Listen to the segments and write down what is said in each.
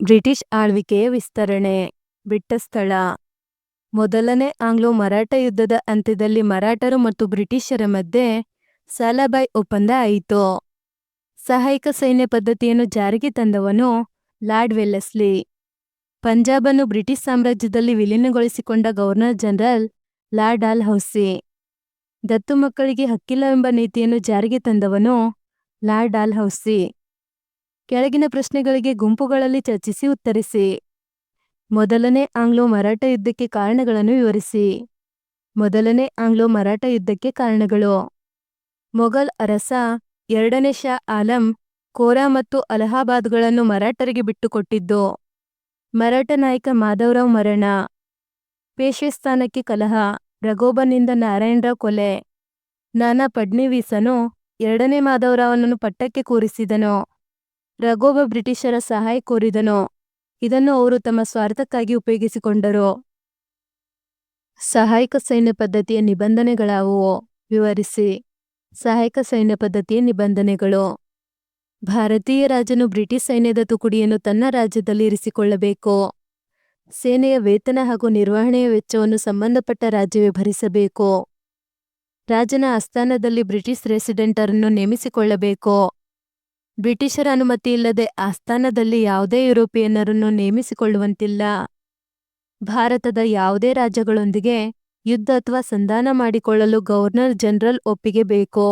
British ಆಳ್ವಿಕೆಯ ವಿಸ್ತರಣೆ. ಬಿಟ್ಟ ಸ್ಥಳ. ಮೊದಲನೇ ಆಂಗ್ಲೋ ಮರಾಠ ಯುದ್ಧದ ಅಂತ್ಯದಲ್ಲಿ ಮರಾಠರು ಮತ್ತು ಬ್ರಿಟಿಷರ ಮಧ್ಯೆ ಸಾಲಬಾಯ್ ಒಪ್ಪಂದ ಆಯಿತು. ಸಹಾಯಕ ಸೈನ್ಯ ಪದ್ಧತಿಯನ್ನು ಜಾರಿಗೆ ತಂದವನು ಲಾರ್ಡ್ ವೆಲ್ಲೆಸ್ಲಿ. ಪಂಜಾಬನ್ನು ಬ್ರಿಟಿಷ್ ಸಾಮ್ರಾಜ್ಯದಲ್ಲಿ ವಿಲೀನಗೊಳಿಸಿಕೊಂಡ governor general lord Dalhousie. ದತ್ತು ಮಕ್ಕಳಿಗೆ ಹಕ್ಕಿಲ್ಲವೆಂಬ ನೀತಿಯನ್ನು ಜಾರಿಗೆ ತಂದವನು ಲಾರ್ಡ್ ಆಲ್ ಹೌಸಿ. ಕೆಳಗಿನ ಪ್ರಶ್ನೆಗಳಿಗೆ ಗುಂಪುಗಳಲ್ಲಿ ಚರ್ಚಿಸಿ ಉತ್ತರಿಸಿ. ಮೊದಲನೇ ಆಂಗ್ಲೋ ಮರಾಠ ಯುದ್ಧಕ್ಕೆ ಕಾರಣಗಳನ್ನು ವಿವರಿಸಿ. ಮೊದಲನೇ ಆಂಗ್ಲೋ ಮರಾಠ ಯುದ್ಧಕ್ಕೆ ಕಾರಣಗಳು. ಮೊಘಲ್ ಅರಸ ಎರಡನೇ ಶಾ ಆಲಂ ಕೋರಾ ಮತ್ತು ಅಲಹಾಬಾದ್ಗಳನ್ನು ಮರಾಠರಿಗೆ ಬಿಟ್ಟುಕೊಟ್ಟಿದ್ದು. ಮರಾಠ ನಾಯಕ ಮಾಧವರಾವ್ ಮರಣ. ಪೇಶ್ವೆ ಸ್ಥಾನಕ್ಕೆ ಕಲಹ ರಘೋಬನಿಂದ ನಾರಾಯಣರಾವ್ ಕೊಲೆ. ನಾನಾ ಫಡ್ನಿವೀಸನು ಎರಡನೇ ಮಾಧವರಾವನನ್ನು ಪಟ್ಟಕ್ಕೆ ಕೂರಿಸಿದನು. ರಘೋಬ ಬ್ರಿಟಿಷರ ಸಹಾಯ ಕೋರಿದನು. ಇದನ್ನು ಅವರು ತಮ್ಮ ಸ್ವಾರ್ಥಕ್ಕಾಗಿ ಉಪಯೋಗಿಸಿಕೊಂಡರು. ಸಹಾಯಕ ಸೈನ್ಯ ಪದ್ಧತಿಯ ನಿಬಂಧನೆಗಳಾವುವು? ವಿವರಿಸಿ. ಸಹಾಯಕ ಸೈನ್ಯ ಪದ್ಧತಿಯ ನಿಬಂಧನೆಗಳು. ಭಾರತೀಯ ರಾಜನು ಬ್ರಿಟಿಷ್ ಸೈನ್ಯದ ತುಕುಡಿಯನ್ನು ತನ್ನ ರಾಜ್ಯದಲ್ಲಿ ಇರಿಸಿಕೊಳ್ಳಬೇಕು. ಸೇನೆಯ ವೇತನ ಹಾಗೂ ನಿರ್ವಹಣೆಯ ವೆಚ್ಚವನ್ನು ಸಂಬಂಧಪಟ್ಟ ರಾಜ್ಯವೇ ಭರಿಸಬೇಕು ರಾಜನ ಆಸ್ಥಾನದಲ್ಲಿ ಬ್ರಿಟಿಷ್ ರೆಸಿಡೆಂಟರನ್ನು ನೇಮಿಸಿಕೊಳ್ಳಬೇಕು. ಬ್ರಿಟಿಷರ ಅನುಮತಿ ಇಲ್ಲದೆ ಆಸ್ಥಾನದಲ್ಲಿ ಯಾವುದೇ ಯುರೋಪಿಯನ್ನರನ್ನು ನೇಮಿಸಿಕೊಳ್ಳುವಂತಿಲ್ಲ. ಭಾರತದ ಯಾವುದೇ ರಾಜ್ಯಗಳೊಂದಿಗೆ ಯುದ್ಧ ಅಥವಾ ಸಂಧಾನ ಮಾಡಿಕೊಳ್ಳಲು ಗವರ್ನರ್ ಜನರಲ್ ಒಪ್ಪಿಗೆ ಬೇಕು.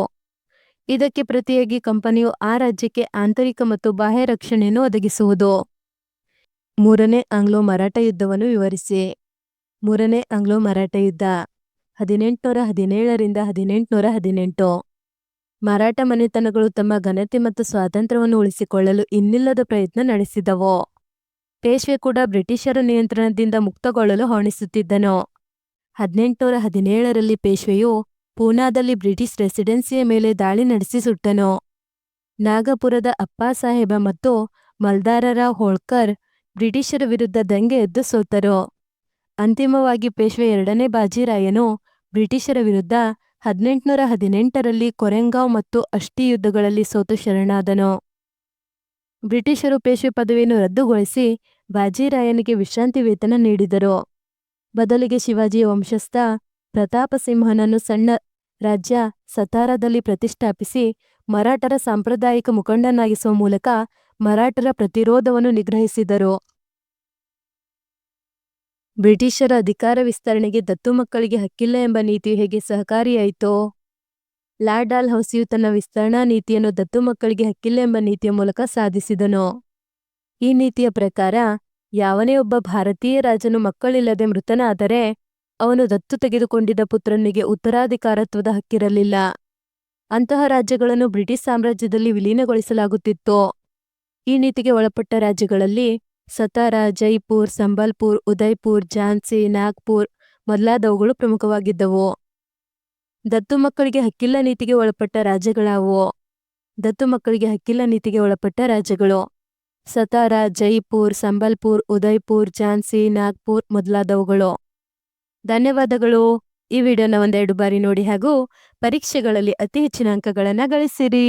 ಇದಕ್ಕೆ ಪ್ರತಿಯಾಗಿ ಕಂಪನಿಯು ಆ ರಾಜ್ಯಕ್ಕೆ ಆಂತರಿಕ ಮತ್ತು ಬಾಹ್ಯ ರಕ್ಷಣೆಯನ್ನು ಒದಗಿಸುವುದು. ಮೂರನೇ ಆಂಗ್ಲೋ ಮರಾಠ ಯುದ್ಧವನ್ನು ವಿವರಿಸಿ. ಮೂರನೇ ಆಂಗ್ಲೋ ಮರಾಠ ಯುದ್ಧ, ಹದಿನೆಂಟುನೂರ ಹದಿನೇಳರಿಂದ ಹದಿನೆಂಟುನೂರ ಹದಿನೆಂಟು. ಮರಾಠ ಮನೆತನಗಳು ತಮ್ಮ ಘನತೆ ಮತ್ತು ಸ್ವಾತಂತ್ರ್ಯವನ್ನು ಉಳಿಸಿಕೊಳ್ಳಲು ಇನ್ನಿಲ್ಲದ ಪ್ರಯತ್ನ ನಡೆಸಿದವು. ಪೇಶ್ವೆ ಕೂಡ ಬ್ರಿಟಿಷರ ನಿಯಂತ್ರಣದಿಂದ ಮುಕ್ತಗೊಳ್ಳಲು ಹೋಣಿಸುತ್ತಿದ್ದನು. ಹದಿನೆಂಟುನೂರ ಹದಿನೇಳರಲ್ಲಿ ಪೇಶ್ವೆಯು ಪೂನಾದಲ್ಲಿ ಬ್ರಿಟಿಷ್ ರೆಸಿಡೆನ್ಸಿಯ ಮೇಲೆ ದಾಳಿ ನಡೆಸಿ ಸುಟ್ಟನು. ನಾಗಪುರದ ಅಪ್ಪಾಸಾಹೇಬ ಮತ್ತು ಮಲ್ದಾರರ ಹೋಳ್ಕರ್ ಬ್ರಿಟಿಷರ ವಿರುದ್ಧ ದಂಗೆ ಎದ್ದು ಸೋತರು. ಅಂತಿಮವಾಗಿ ಪೇಶ್ವೆ ಎರಡನೇ ಬಾಜಿರಾಯನು ಬ್ರಿಟಿಷರ ವಿರುದ್ಧ ಹದಿನೆಂಟುನೂರ ಹದಿನೆಂಟರಲ್ಲಿ ಕೊರೆಂಗಾವ್ ಮತ್ತು ಅಷ್ಟಿ ಯುದ್ಧಗಳಲ್ಲಿ ಸೋತು ಶರಣಾದನು. ಬ್ರಿಟಿಷರು ಪೇಶ್ವೆ ಪದವಿಯನ್ನು ರದ್ದುಗೊಳಿಸಿ ಬಾಜಿರಾಯನಿಗೆ ವಿಶ್ರಾಂತಿ ವೇತನ ನೀಡಿದರು. ಬದಲಿಗೆ ಶಿವಾಜಿಯ ವಂಶಸ್ಥ ಪ್ರತಾಪಸಿಂಹನನ್ನು ಸಣ್ಣ ರಾಜ್ಯ ಸತಾರಾದಲ್ಲಿ ಪ್ರತಿಷ್ಠಾಪಿಸಿ ಮರಾಠರ ಸಾಂಪ್ರದಾಯಿಕ ಮುಖಂಡನಾಗಿಸುವ ಮೂಲಕ ಮರಾಠರ ಪ್ರತಿರೋಧವನ್ನು ನಿಗ್ರಹಿಸಿದರು. ಬ್ರಿಟಿಷರ ಅಧಿಕಾರ ವಿಸ್ತರಣೆಗೆ ದತ್ತು ಮಕ್ಕಳಿಗೆ ಹಕ್ಕಿಲ್ಲ ಎಂಬ ನೀತಿಯು ಹೇಗೆ ಸಹಕಾರಿಯಾಯಿತೋ? ಲಾರ್ಡ್ ಆಲ್ ಹೌಸಿಯು ತನ್ನ ವಿಸ್ತರಣಾ ನೀತಿಯನ್ನು ದತ್ತು ಮಕ್ಕಳಿಗೆ ಹಕ್ಕಿಲ್ಲ ಎಂಬ ನೀತಿಯ ಮೂಲಕ ಸಾಧಿಸಿದನು. ಈ ನೀತಿಯ ಪ್ರಕಾರ, ಯಾವನೇ ಒಬ್ಬ ಭಾರತೀಯ ರಾಜನು ಮಕ್ಕಳಿಲ್ಲದೆ ಮೃತನಾದರೆ, ಅವನು ದತ್ತು ತೆಗೆದುಕೊಂಡಿದ್ದ ಪುತ್ರನಿಗೆ ಉತ್ತರಾಧಿಕಾರತ್ವದ ಹಕ್ಕಿರಲಿಲ್ಲ. ಅಂತಹ ರಾಜ್ಯಗಳನ್ನು ಬ್ರಿಟಿಷ್ ಸಾಮ್ರಾಜ್ಯದಲ್ಲಿ ವಿಲೀನಗೊಳಿಸಲಾಗುತ್ತಿತ್ತು. ಈ ನೀತಿಗೆ ಒಳಪಟ್ಟ ರಾಜ್ಯಗಳಲ್ಲಿ ಸತಾರಾ, ಜೈಪುರ್, ಸಂಬಲ್ಪುರ್ ಉದಯ್ಪುರ್ ಝಾನ್ಸಿ, ನಾಗ್ಪುರ್ ಮೊದಲಾದವುಗಳು ಪ್ರಮುಖವಾಗಿದ್ದವು. ದತ್ತು ಮಕ್ಕಳಿಗೆ ಹಕ್ಕಿಲ್ಲ ನೀತಿಗೆ ಒಳಪಟ್ಟ ರಾಜ್ಯಗಳಾವು. ದತ್ತು ಮಕ್ಕಳಿಗೆ ಹಕ್ಕಿಲ್ಲ ನೀತಿಗೆ ಒಳಪಟ್ಟ ರಾಜ್ಯಗಳು. ಸತಾರಾ, ಜೈಪುರ್, ಸಂಬಲ್ಪುರ್ ಉದಯ್ಪುರ್ ಝಾನ್ಸಿ, ನಾಗ್ಪುರ್ ಮೊದಲಾದವುಗಳು. ಧನ್ಯವಾದಗಳು. ಈ ವಿಡಿಯೋನ ಒಂದೆರಡು ಬಾರಿ ನೋಡಿ ಹಾಗೂ ಪರೀಕ್ಷೆಗಳಲ್ಲಿ ಅತಿ ಹೆಚ್ಚಿನ ಅಂಕಗಳನ್ನು ಗಳಿಸಿರಿ.